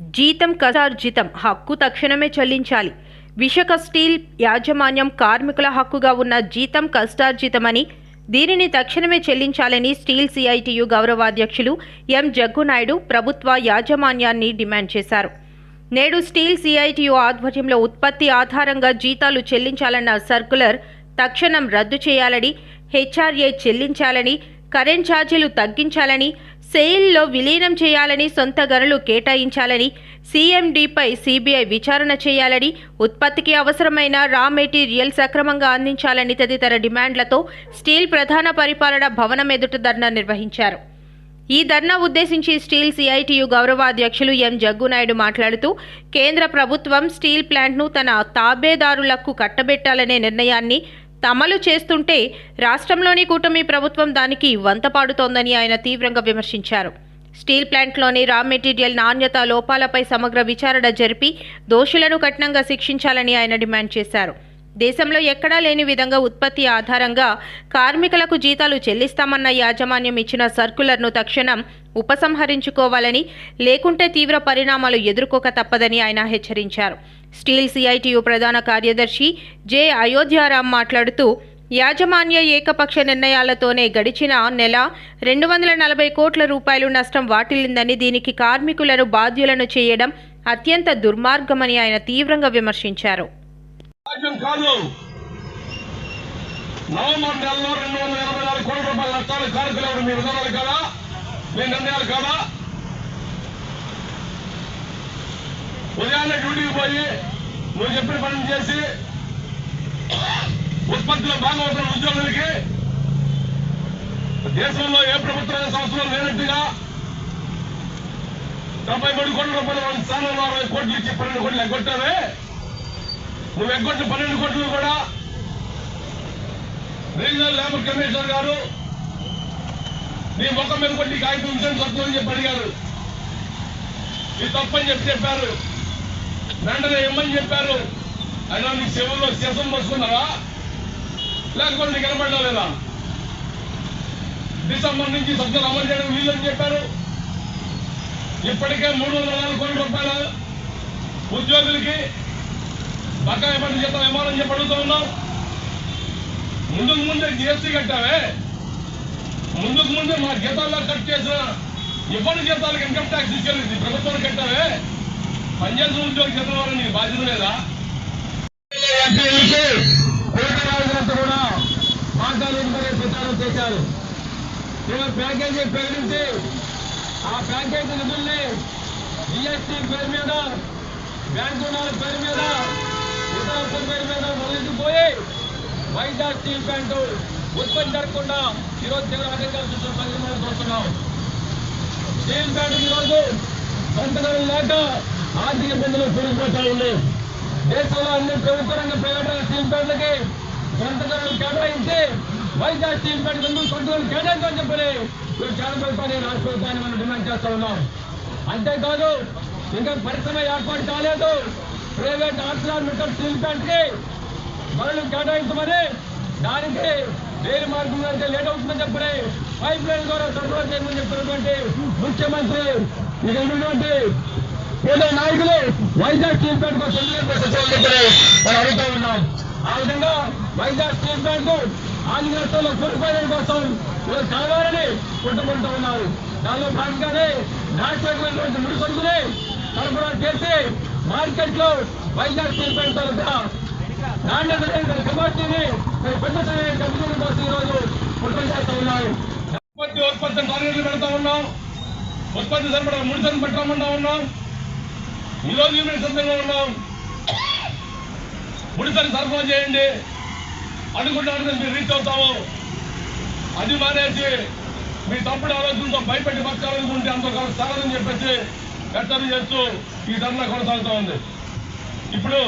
జీతం కసార్జితం హక్కు తక్షణమే చెల్లించాలి. విషక స్టీల్ యాజమాన్యం కార్మికుల హక్కుగా ఉన్న జీతం కష్టార్జితమని దీనిని తక్షణమే చెల్లించాలని స్టీల్ సిఐటియు గౌరవాధ్యక్షులు ఎం జగ్గునాయుడు ప్రభుత్వ యాజమాన్యాన్ని డిమాండ్ చేశారు. నేడు స్టీల్ సిఐటియు ఆధ్వర్యంలో ఉత్పత్తి ఆధారంగా జీతాలు చెల్లించాలన్న సర్కులర్ తక్షణం రద్దు చేయాలని హెచ్ఆర్ఏ చెల్లించాలని కరెంట్ ఛార్జీలు తగ్గించాలని సెయిల్లో విలీనం చేయాలని సొంత గనులు కేటాయించాలని సీఎండీపై సీబీఐ విచారణ చేయాలని ఉత్పత్తికి అవసరమైన రా మెటీరియల్ సక్రమంగా అందించాలని తదితర డిమాండ్లతో స్టీల్ ప్రధాన పరిపాలన భవనం ఎదుట ధర్నా నిర్వహించారు. ఈ ధర్నా ఉద్దేశించి స్టీల్ సిఐటియు గౌరవాధ్యక్షులు ఎం. జగ్గునాయుడు మాట్లాడుతూ కేంద్ర ప్రభుత్వం స్టీల్ ప్లాంట్ను తన తాబేదారులకు కట్టబెట్టాలనే నిర్ణయాన్ని అమలు చేస్తుంటే రాష్ట్రంలోని కూటమి ప్రభుత్వం దానికి వంతపాడుతోందని ఆయన తీవ్రంగా విమర్శించారు. స్టీల్ ప్లాంట్లోని రా మెటీరియల్ నాణ్యత లోపాలపై సమగ్ర విచారణ జరిపి దోషులను కఠినంగా శిక్షించాలని ఆయన డిమాండ్ చేశారు. దేశంలో ఎక్కడా లేని విధంగా ఉత్పత్తి ఆధారంగా కార్మికులకు జీతాలు చెల్లిస్తామన్న యాజమాన్యం ఇచ్చిన సర్కులర్ను తక్షణం ఉపసంహరించుకోవాలని లేకుంటే తీవ్ర పరిణామాలు ఎదుర్కోక తప్పదని ఆయన హెచ్చరించారు. స్టీల్ సిఐటియు ప్రధాన కార్యదర్శి జె. అయోధ్యారాం మాట్లాడుతూ యాజమాన్య ఏకపక్ష నిర్ణయాలతోనే గడిచిన నెల రెండు వందల నలభై కోట్ల రూపాయలు నష్టం వాటిల్లిందని దీనికి కార్మికులను బాధ్యులను చేయడం అత్యంత దుర్మార్గమని ఆయన తీవ్రంగా విమర్శించారు. కాదు. నవంబర్ నెలలో రెండు వందల ఎనభై నాలుగు కోట్ల రూపాయల నష్టాలు కార్మికులు మీ విధానాలు కాదా? మీ నిర్ణయాలు కాదా? ఉదయాన్నే డ్యూటీకి పోయి నువ్వు చెప్పిన పని చేసి ఉత్పత్తిలో భాగమవుతున్న ఉద్యోగులకి దేశంలో ఏ ప్రభుత్వ సంస్థలు లేనట్టుగా డెబ్బై మూడు కోట్ల రూపాయలు స్థానంలో అరవై కోట్లు ఇచ్చి పన్నెండు కోట్లు ఎగ్గొట్టావే? నువ్వు ఎగ్గొట్టిన పన్నెండు కోట్లు కూడా రీజనల్ లేబర్ కమిషనర్ గారు నీ ముఖం మీద కొట్టి కాగితం ఉంచండి తప్పు అని చెప్పి అడిగారు. ఇది తప్పని చెప్పి చెప్పారు. వెంటనే ఇమ్మని చెప్పారు. అయినా నీ శివంలో శివం వస్తున్నావా లేకపోతే నీకు కనపడలా లేదా? డిసెంబర్ నుంచి సబ్సిడీ అమలు చేయడం వీలని చెప్పారు. ఇప్పటికే మూడు వందల నాలుగు కోట్ల రూపాయలు ఉద్యోగులకి బకాయి పని జీతం ఇవ్వాలని చెప్పి అడుగుతూ ఉన్నాం. ముందుకు ముందే జిఎస్టీ కట్టావే? ముందుకు ముందే మా జీతాల్లో కట్ చేసిన ఇబ్బంది జీతాలకు ఇన్కమ్ ట్యాక్స్ తీసుకెళ్ళి ప్రభుత్వం కట్టావే? పనిచేసిన ఉద్యోగ జీతం ఇవ్వాలని నీకు బాధ్యత లేదా? కూడా ప్రచారం చేశారు ఇలా ప్యాకేజీ ప్రకటించి ఆ ప్యాకేజీ నిధుల్ని జిఎస్టీ పేరు మీద బ్యాంకు రుణాల పేరు మీద ఇతర పేరు మీద మొదలెట్టిపోయి వైజాగ్ స్టీల్ ప్లాంట్ ఉత్పత్తి జరగకుండా ఈరోజు తీవ్ర అధికారులు చూసిన చూస్తున్నాం. స్టీల్ ప్లాంట్ ఈరోజు సంతకాలు లేక ఆర్థిక ఇబ్బందులు పెరిగిపోతా ఉంది దేశంలో అన్ని ప్రభుత్వ రంగ ప్రైవేట్ రంగ స్టీల్ ప్లాంట్లకి సంతకాలు కేటాయించి వైజాగ్ స్టీల్ ప్లాంట్ ఎందుకు సంతకాలు కేటాయించని చెప్పని మీరు కేంద్ర ప్రభుత్వాన్ని రాష్ట్ర ప్రభుత్వాన్ని మనం డిమాండ్ చేస్తా ఉన్నాం. అంతేకాదు ఇంకా పరిశ్రమ ఏర్పాటు కాలేదు. ప్రైవేట్ ఆర్సలార్ మిటర్ స్టీల్ ప్లాంట్కి మనల్ని కేటాయించమని దానికి వేరు మార్గం అయితే లేట్ అవుతుందని చెప్పని పైప్ లైన్ ద్వారా సరఫరా చేయమని చెప్పినటువంటి ముఖ్యమంత్రి ఇక ఉన్నటువంటి ఏదో నాయకులు వైజాగ్ స్టీల్ ప్లాంట్ కోసం మనం అడుగుతూ ఉన్నాం. ఆ విధంగా వైజాగ్ స్టీల్ ప్లాంట్ ఆంధ్రప్రదేశ్లో కోల్పోయడం కోసం ఈరోజు కావాలని కొట్టుకుంటూ ఉన్నారు. దానిలో భాగంగానే నాశనమైనటువంటి ముడి సరుకుని సరఫరా చేసి మార్కెట్లో వైజాగ్ స్టీల్ తరఫున నాణ్యత లేని కమార్టీని పెద్ద కంపెనీల కోసం ఈరోజు ఉత్పత్తి చేస్తూ ఉన్నారు ఉత్పత్తి ఉత్పత్తి టార్గెట్లు పెడతా ఉన్నాం. ఉత్పత్తి సరిపడా ముడితను పెట్టామంటా ఉన్నాం. ఈరోజు యూనిట్ సందర్భంగా ఉన్నాం. ముడితను సరఫరా చేయండి. అనుకుంటే మీరు రీచ్ అవుతాము. అది మానేసి మీ తప్పుడు ఆలోచనతో భయపెట్టి బతకాలనుకుంటే అంతకాలం సాగదని చెప్పేసి హెచ్చరిక చేస్తూ ఈ ధర్నా కొనసాగుతూ ఉంది. ఇప్పుడు